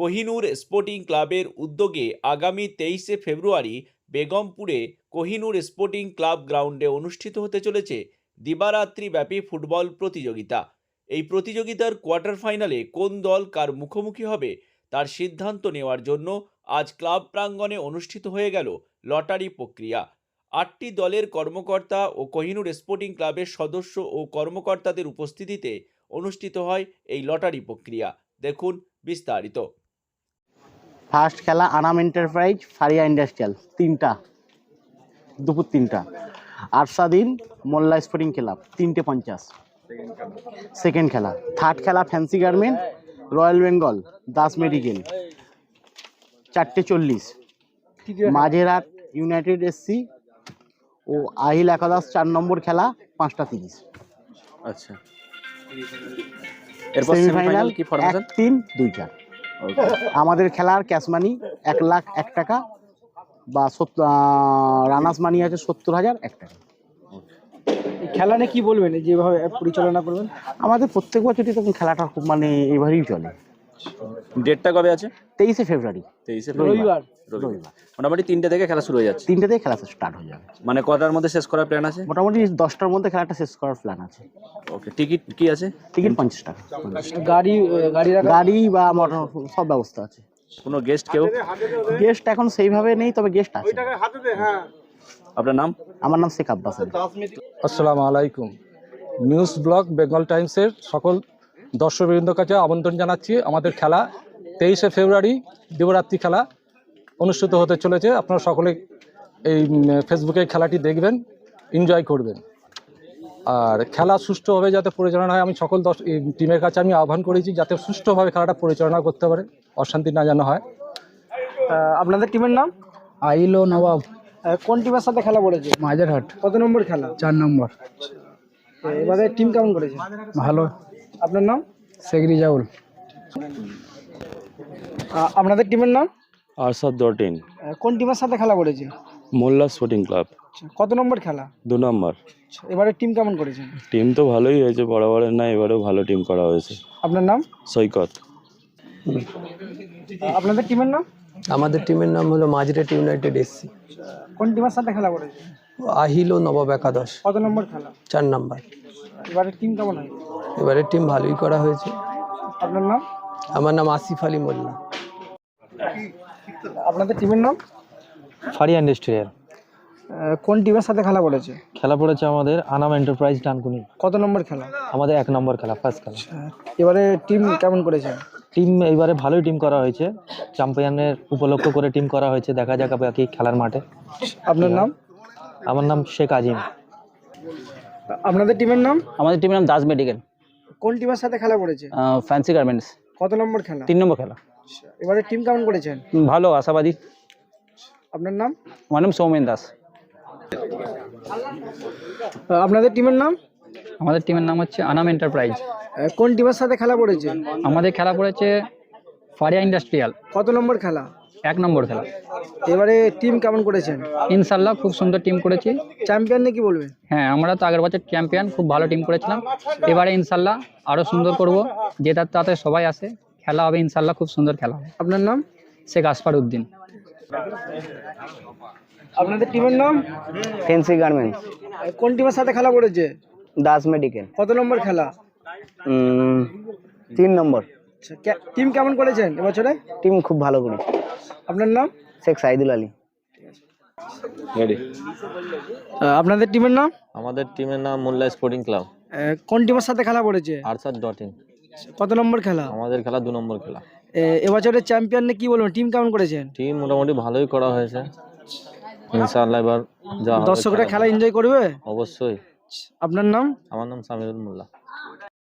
Kohinoor sporting ক্লাবের উদ্যোগে আগামী তেইশে ফেব্রুয়ারি বেগমপুরে কোহিনুর স্পোর্টিং ক্লাব গ্রাউন্ডে অনুষ্ঠিত হতে চলেছে দিবারাত্রিব্যাপী ফুটবল প্রতিযোগিতা। এই প্রতিযোগিতার কোয়ার্টার ফাইনালে কোন দল কার মুখোমুখি হবে তার সিদ্ধান্ত নেওয়ার জন্য আজ ক্লাব প্রাঙ্গণে অনুষ্ঠিত হয়ে গেল লটারি প্রক্রিয়া। আটটি দলের কর্মকর্তা ও কোহিনূর স্পোর্টিং ক্লাবের সদস্য ও কর্মকর্তাদের উপস্থিতিতে অনুষ্ঠিত হয় এই লটারি প্রক্রিয়া। দেখুন বিস্তারিত। ফার্স্ট খেলা আনাম এন্টারপ্রাইজ ফারিয়া ইন্ডাস্ট্রিয়াল তিনটা দুপুর তিনটা। আরসাদিন মোল্লা স্পোর্টিং ক্লাব তিনটে পঞ্চাশ। সেকেন্ড খেলা থার্ড খেলা fancy garment royal Bengal Das medical. চারটে চল্লিশ। মাঝেরহাট ইউনাইটেড এসসি ও আহিল একাদশ চার নম্বর খেলা পাঁচটা তিরিশ। আচ্ছা। এরপর সেমিফাইনাল কি ফরমেশন তিন দুই চার। আমাদের খেলার ক্যাশ মানি এক লাখ এক টাকা বা রানার্স মানি আছে সত্তর হাজার এক টাকা। খেলা নিয়ে কি বলবেন? যেভাবে পরিচালনা করবেন? আমাদের প্রত্যেক বছরই তখন খেলাটা খুব মানে এভাবেই চলে। ডেটটা কবে আছে? তেইশে ফেব্রুয়ারি। তেইশে রবিবার। রবিবার। মোটামুটি তিনটে থেকে খেলা শুরু হয়ে যাচ্ছে। তিনটে থেকে খেলা স্টার্ট হয়ে যাবে। মানে কটার মধ্যে শেষ করার প্ল্যান আছে? মোটামুটি দশটার মধ্যে খেলাটা শেষ করার প্ল্যান আছে। ওকে টিকিট কি আছে? টিকিট পঞ্চাশ টাকা। গাড়ি গাড়ি গাড়ি বা মোটর সব ব্যবস্থা আছে। কোনো গেস্ট কেউ? গেস্ট এখন সেইভাবে নেই তবে গেস্ট আছে। আপনার নাম? আমার নাম শেখ আব্বাস আসসালামু আলাইকুম। নিউজ ব্লগ বেঙ্গল টাইমসের সকল দর্শকবৃন্দর কাছে আমন্ত্রণ জানাচ্ছি। আমাদের খেলা তেইশে ফেব্রুয়ারি দিবরাত্রি খেলা অনুষ্ঠিত হতে চলেছে। আপনারা সকলে এই ফেসবুকে খেলাটি দেখবেন এনজয় করবেন। আর খেলা সুষ্ঠুভাবে যাতে পরিচালনা হয় আমি সকল এই টিমের কাছে আমি আহ্বান করেছি যাতে সুষ্ঠুভাবে খেলাটা পরিচালনা করতে পারে অশান্তি না যেন হয়। আপনাদের টিমের নাম? আইলো নবাব। কোন টিমের সাথে খেলা পড়েছে? মাঝেরহাট। কত নম্বর খেলা? চার নম্বর। তো এবারে টিম কেমন করেছে? ভালো। আপনার নাম? শেখ রিজাউল আপনাদের টিমের নাম? আরশাদ ডট ইন আহ, কোন টিমের সাথে খেলা পড়েছে মোল্লা স্পোর্টিং ক্লাব। আচ্ছা, কত নম্বর খেলা? দু নম্বর। আচ্ছা, এবারে টিম কেমন করেছে টিম তো ভালোই হয়েছে বরাবরের না এবারেও ভালো টিম করা হয়েছে। আপনার নাম? সৈকত। আপনাদের টিমের নাম? আমাদের টিমের নাম হলো মাঝরেট ইউনাইটেড এসসি। কোন টিমের সাথে খেলা পড়েছে আহিল ও নবাব একাদশ। কত নম্বর খেলা? চার নাম্বার। এবারে টিম কেমন হয় এবারে টিম ভালোই করা হয়েছে। আপনার নাম? আমার নাম আসিফ আলী মোল্লা। আপনাদের টিমের নাম? ফারিয়া ইন্ডাস্ট্রিয়াল কোন টিমের সাথে খেলা পড়েছে? খেলা পড়েছে আমাদের আনাম এন্টারপ্রাইজ ডানকুনি। কত নম্বর খেলা? আমাদের এক নম্বর খেলা ফার্স্ট খেলা। এবারে টিম কেমন করেছে? টিম এবারে ভালোই টিম করা হয়েছে। চ্যাম্পিয়নের উপলক্ষ করে টিম করা হয়েছে। দেখা যাক বাকি খেলার মাঠে। আপনার নাম? আমার নাম শেখ আজিম। আপনাদের টিমের নাম? আমাদের টিমের নাম দাস মেডিকেল। কোন টিমের সাথে খেলা পড়েছে ফ্যান্সি গার্মেন্টস কত নম্বর খেলা? তিন নম্বর খেলা। এবারে টিম কেমন করেছেন? ভালো আশাবাদী। আপনার নাম? আমার নাম সৌমেন দাস। আপনাদের টিমের নাম? আমাদের টিমের নাম হচ্ছে আনাম এন্টারপ্রাইজ কোন টিমের সাথে খেলা পড়েছে আমাদের খেলা পড়েছে ফারিয়া ইন্ডাস্ট্রিয়াল কত নম্বর খেলা? এক নম্বর খেলা। এবারে টিম কেমন করেছেন ইনশাল্লাহ খুব সুন্দর টিম করেছি। চ্যাম্পিয়ন নিয়ে কি বলবেন হ্যাঁ আমরা তো আগের বছর চ্যাম্পিয়ন খুব ভালো টিম করেছিলাম। এবারে ইনশাল্লাহ আরও সুন্দর করব। যেটার তাতে সবাই আসে খেলা হবে ইনশাল্লাহ খুব সুন্দর খেলা হবে। আপনার নাম? শেখ আসফার উদ্দিন। আপনাদের টিমের নাম? Fancy garments. কোন টিমের সাথে খেলা করেছে? দাস মেডিকেল। কত নম্বর খেলা? তিন নম্বর। আচ্ছা, টিম কেমন করেছেন এবছরে? টিম খুব ভালো করে আপনার নাম? শেখ সাইদুল আলী। রেডি আপনাদের টিমের নাম? আমাদের টিমের নাম মোল্লা স্পোর্টিং ক্লাব কোন টিমের সাথে খেলা পড়েছে? আরশাদ ডট ইন কত নম্বর খেলা? আমাদের খেলা দু নম্বর খেলা। এ, এবছরের চ্যাম্পিয়ন নিয়ে কি বলবেন? টিম কেমন করেছেন? টিম মোটামুটি ভালোই করা হয়েছে। ইনশাআল্লাহ এবার যা দর্শকরা খেলা এনজয় করবে? অবশ্যই। আপনার নাম? আমার নাম সামিরুল মোল্লা।